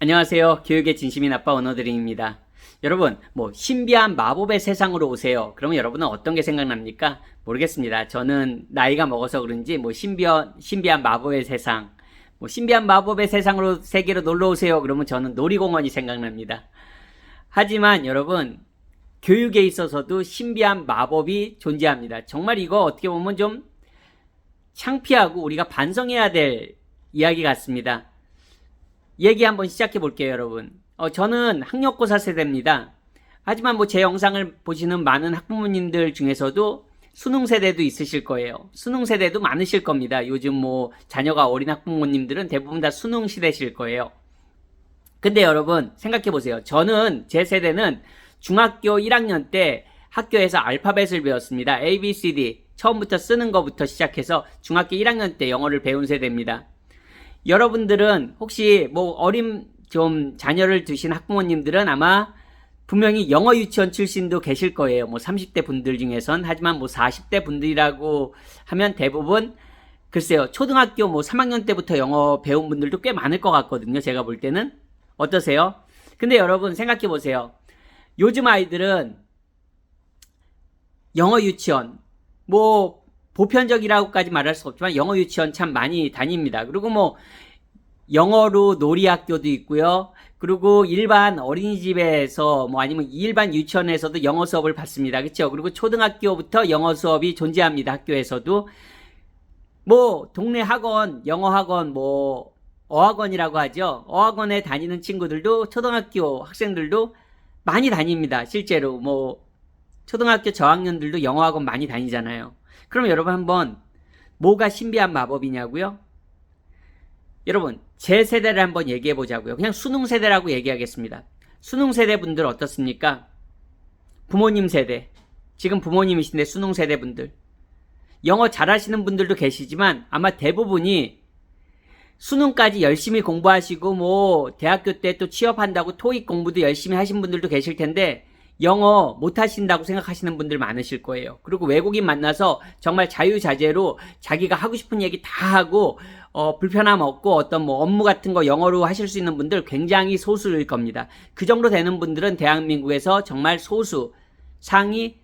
안녕하세요. 교육의 진심인 아빠 언어드림입니다. 여러분, 뭐 신비한 마법의 세상으로 오세요. 그러면 여러분은 어떤 게 생각납니까? 모르겠습니다. 저는 나이가 먹어서 그런지 뭐 신비한 신비한 마법의 세상, 뭐 신비한 마법의 세상으로 세계로 놀러 오세요. 그러면 저는 놀이공원이 생각납니다. 하지만 여러분, 교육에 있어서도 신비한 마법이 존재합니다. 정말 이거 어떻게 보면 좀 창피하고 우리가 반성해야 될 이야기 같습니다. 얘기 한번 시작해 볼게요, 여러분. 어, 저는 학력고사 세대입니다. 하지만 뭐 제 영상을 보시는 많은 학부모님들 중에서도 수능 세대도 있으실 거예요. 수능 세대도 많으실 겁니다. 요즘 뭐 자녀가 어린 학부모님들은 대부분 다 수능 시대실 거예요. 근데 여러분 생각해 보세요. 저는 제 세대는 중학교 1학년 때 학교에서 알파벳을 배웠습니다. A, B, C, D 처음부터 쓰는 것부터 시작해서 중학교 1학년 때 영어를 배운 세대입니다. 여러분들은 혹시 뭐 어린 좀 자녀를 두신 학부모님들은 아마 분명히 영어 유치원 출신도 계실 거예요. 뭐 30대 분들 중에선 하지만 뭐 40대 분들이라고 하면 대부분 글쎄요. 초등학교 뭐 3학년 때부터 영어 배운 분들도 꽤 많을 것 같거든요. 제가 볼 때는 어떠세요? 근데 여러분 생각해 보세요. 요즘 아이들은 영어 유치원 뭐 보편적이라고까지 말할 수 없지만 영어 유치원 참 많이 다닙니다. 그리고 뭐 영어로 놀이학교도 있고요. 그리고 일반 어린이집에서 뭐 아니면 일반 유치원에서도 영어 수업을 받습니다. 그렇죠? 그리고 초등학교부터 영어 수업이 존재합니다. 학교에서도 뭐 동네 학원, 영어 학원 뭐 어학원이라고 하죠. 어학원에 다니는 친구들도 초등학교 학생들도 많이 다닙니다. 실제로 뭐 초등학교 저학년들도 영어 학원 많이 다니잖아요. 그럼 여러분 한번 뭐가 신비한 마법이냐고요? 여러분 제 세대를 한번 얘기해 보자고요. 그냥 수능 세대라고 얘기하겠습니다. 수능 세대 분들 어떻습니까? 부모님 세대. 지금 부모님이신데 수능 세대 분들. 영어 잘하시는 분들도 계시지만 아마 대부분이 수능까지 열심히 공부하시고 뭐 대학교 때 또 취업한다고 토익 공부도 열심히 하신 분들도 계실 텐데 영어 못하신다고 생각하시는 분들 많으실 거예요. 그리고 외국인 만나서 정말 자유자재로 자기가 하고 싶은 얘기 다 하고 어, 불편함 없고 어떤 뭐 업무 같은 거 영어로 하실 수 있는 분들 굉장히 소수일 겁니다. 그 정도 되는 분들은 대한민국에서 정말 소수 상위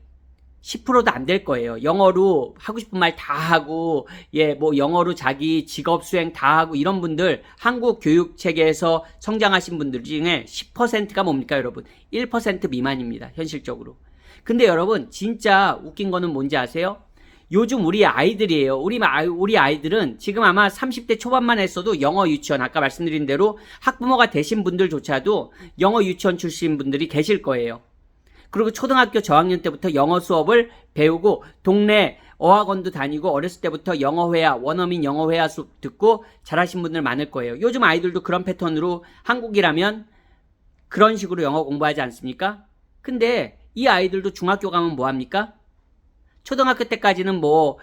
10%도 안 될 거예요. 영어로 하고 싶은 말 다 하고, 예, 뭐 영어로 자기 직업 수행 다 하고 이런 분들, 한국 교육 체계에서 성장하신 분들 중에 10%가 뭡니까, 여러분? 1% 미만입니다, 현실적으로. 근데 여러분, 진짜 웃긴 거는 뭔지 아세요? 요즘 우리 아이들이에요. 우리, 아이, 우리 아이들은 지금 아마 30대 초반만 했어도 영어 유치원, 아까 말씀드린 대로 학부모가 되신 분들조차도 영어 유치원 출신 분들이 계실 거예요. 그리고 초등학교 저학년 때부터 영어 수업을 배우고 동네 어학원도 다니고 어렸을 때부터 영어회화, 원어민 영어회화 수업 듣고 잘하신 분들 많을 거예요. 요즘 아이들도 그런 패턴으로 한국이라면 그런 식으로 영어 공부하지 않습니까? 근데 이 아이들도 중학교 가면 뭐 합니까? 초등학교 때까지는 뭐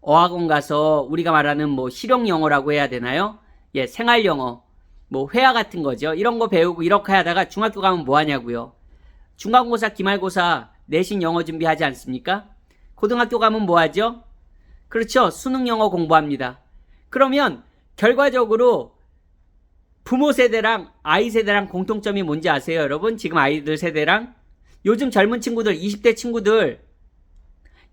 어학원 가서 우리가 말하는 뭐 실용 영어라고 해야 되나요? 예, 생활 영어, 뭐 회화 같은 거죠. 이런 거 배우고 이렇게 하다가 중학교 가면 뭐 하냐고요. 중간고사, 기말고사, 내신 영어 준비하지 않습니까? 고등학교 가면 뭐 하죠? 그렇죠. 수능 영어 공부합니다. 그러면 결과적으로 부모 세대랑 아이 세대랑 공통점이 뭔지 아세요, 여러분? 지금 아이들 세대랑 요즘 젊은 친구들, 20대 친구들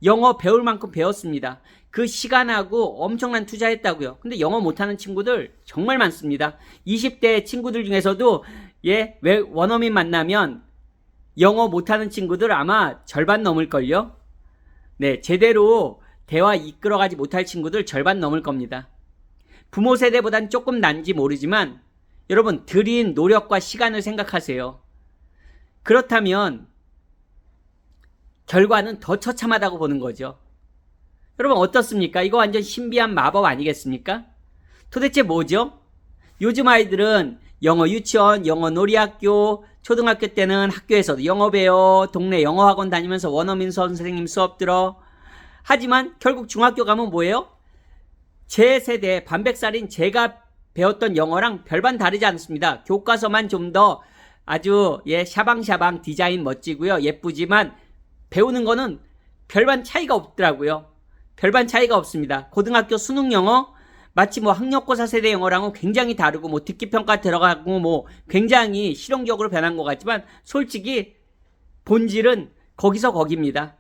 영어 배울 만큼 배웠습니다. 그 시간하고 엄청난 투자했다고요. 근데 영어 못하는 친구들 정말 많습니다. 20대 친구들 중에서도 예, 왜 원어민 만나면 영어 못하는 친구들 아마 절반 넘을걸요? 네, 제대로 대화 이끌어가지 못할 친구들 절반 넘을 겁니다. 부모 세대보단 조금 난지 모르지만 여러분, 들인 노력과 시간을 생각하세요. 그렇다면 결과는 더 처참하다고 보는 거죠. 여러분, 어떻습니까? 이거 완전 신비한 마법 아니겠습니까? 도대체 뭐죠? 요즘 아이들은 영어 유치원, 영어 놀이학교, 초등학교 때는 학교에서도 영어 배워, 동네 영어 학원 다니면서 원어민 선생님 수업 들어. 하지만 결국 중학교 가면 뭐예요? 제 세대 반백살인 제가 배웠던 영어랑 별반 다르지 않습니다. 교과서만 좀 더 아주 예 샤방샤방 디자인 멋지고요. 예쁘지만 배우는 거는 별반 차이가 없더라고요. 별반 차이가 없습니다. 고등학교 수능 영어 마치 뭐 학력고사 세대 영어랑은 굉장히 다르고 뭐 듣기 평가 들어가고 뭐 굉장히 실용적으로 변한 것 같지만 솔직히 본질은 거기서 거기입니다.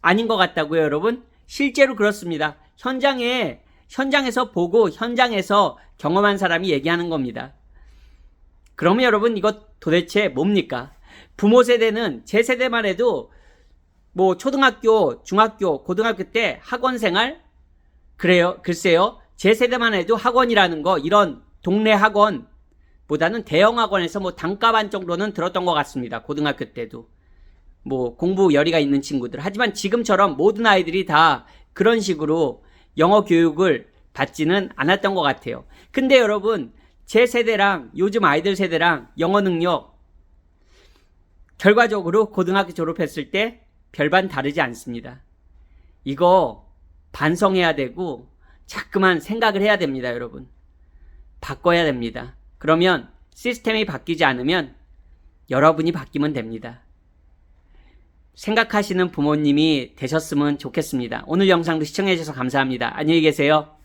아닌 것 같다고요, 여러분? 실제로 그렇습니다. 현장에 현장에서 보고 현장에서 경험한 사람이 얘기하는 겁니다. 그러면 여러분 이거 도대체 뭡니까? 부모 세대는 제 세대만 해도 뭐 초등학교, 중학교, 고등학교 때 학원 생활 그래요. 글쎄요. 제 세대만 해도 학원이라는 거 이런 동네 학원 보다는 대형 학원에서 뭐 단가반 정도는 들었던 것 같습니다. 고등학교 때도. 뭐 공부 열의가 있는 친구들. 하지만 지금처럼 모든 아이들이 다 그런 식으로 영어 교육을 받지는 않았던 것 같아요. 근데 여러분, 제 세대랑 요즘 아이들 세대랑 영어 능력 결과적으로 고등학교 졸업했을 때 별반 다르지 않습니다. 이거 반성해야 되고 자꾸만 생각을 해야 됩니다, 여러분. 바꿔야 됩니다. 그러면 시스템이 바뀌지 않으면 여러분이 바뀌면 됩니다. 생각하시는 부모님이 되셨으면 좋겠습니다. 오늘 영상도 시청해주셔서 감사합니다. 안녕히 계세요.